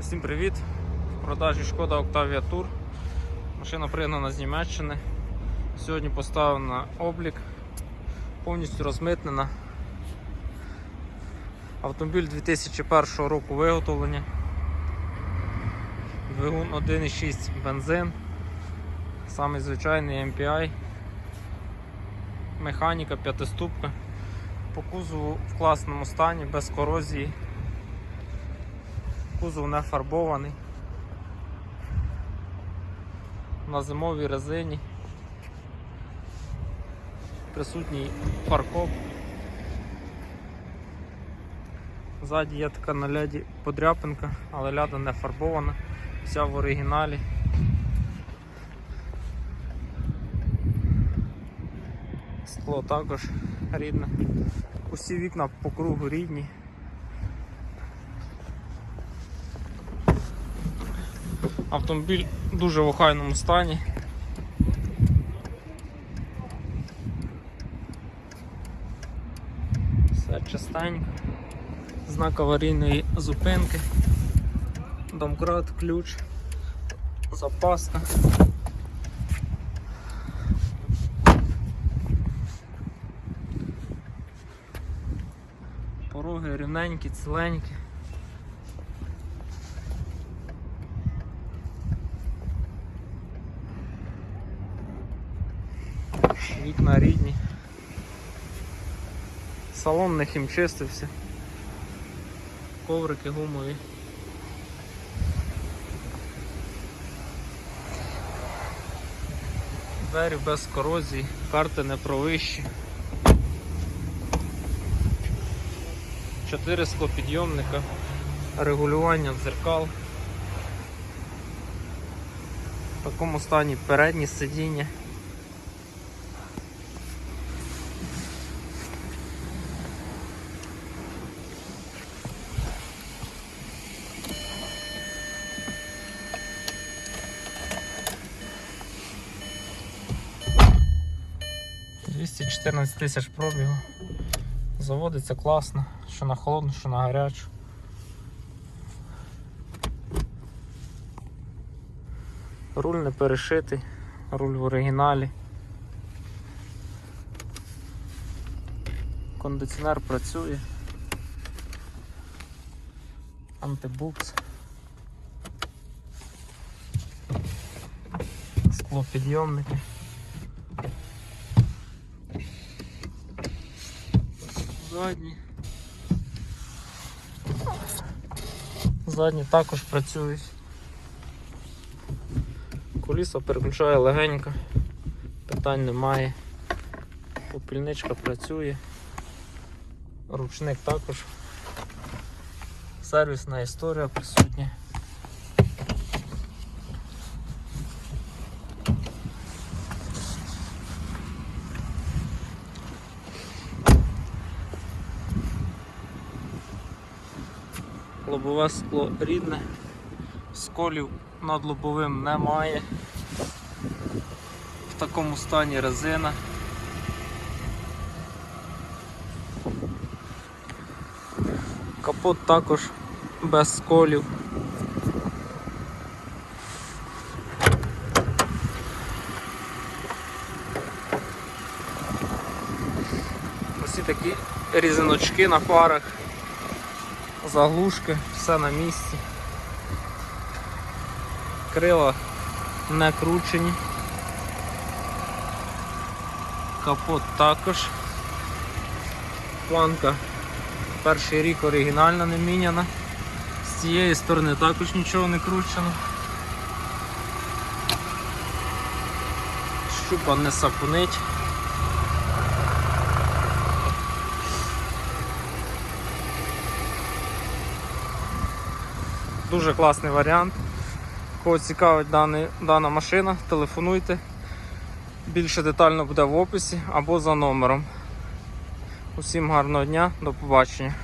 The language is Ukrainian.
Всім привіт! В продажі шкода Octavia Tour. Машина пригнана з Німеччини. Сьогодні поставлена на облік, повністю розмитнена. Автомобіль 2001 року виготовлення. Двигун 1,6 бензин. Самий звичайний MPI. Механіка п'ятиступка. По кузову в класному стані, без корозії. Кузов не фарбований. На зимовій резині. Присутній фаркоп. Ззаді є така на ляді подряпинка, але ляда не фарбована, вся в оригіналі. Скло також рідне. Усі вікна по кругу рідні. Автомобіль дуже в охайному стані. Все чистенько. Знак аварійної зупинки. Домкрат, ключ, запаска. Пороги рівненькі, ціленькі. Вікна рідні. Салон не хімчистився. Коврики гумові. Двері без корозії, карти не провищі. Чотири склопідйомника, регулювання дзеркал. В такому стані передні сидіння. Двісті 14 тисяч пробігу. Заводиться класно, що на холодну, що на гарячу. Руль не перешитий, руль в оригіналі. Кондиціонер працює. Антибукс. Склопідйомники. Задні. Задні також працюють. Колісо переключає легенько, питань немає. Попільничка працює, ручник також. Сервісна історія присутня. Лобове скло рідне, сколів над лобовим немає. В такому стані резина. Капот також без сколів. Ось такі різиночки на фарах заглушки, все на місці. Крила не кручені. Капот також. Планка перший рік оригінальна не міняна. З цієї сторони також нічого не кручено. Щупа не сапунить. Дуже класний варіант. Кого цікавить даний, дана машина, телефонуйте. Більше детально буде в описі або за номером. Усім гарного дня, до побачення.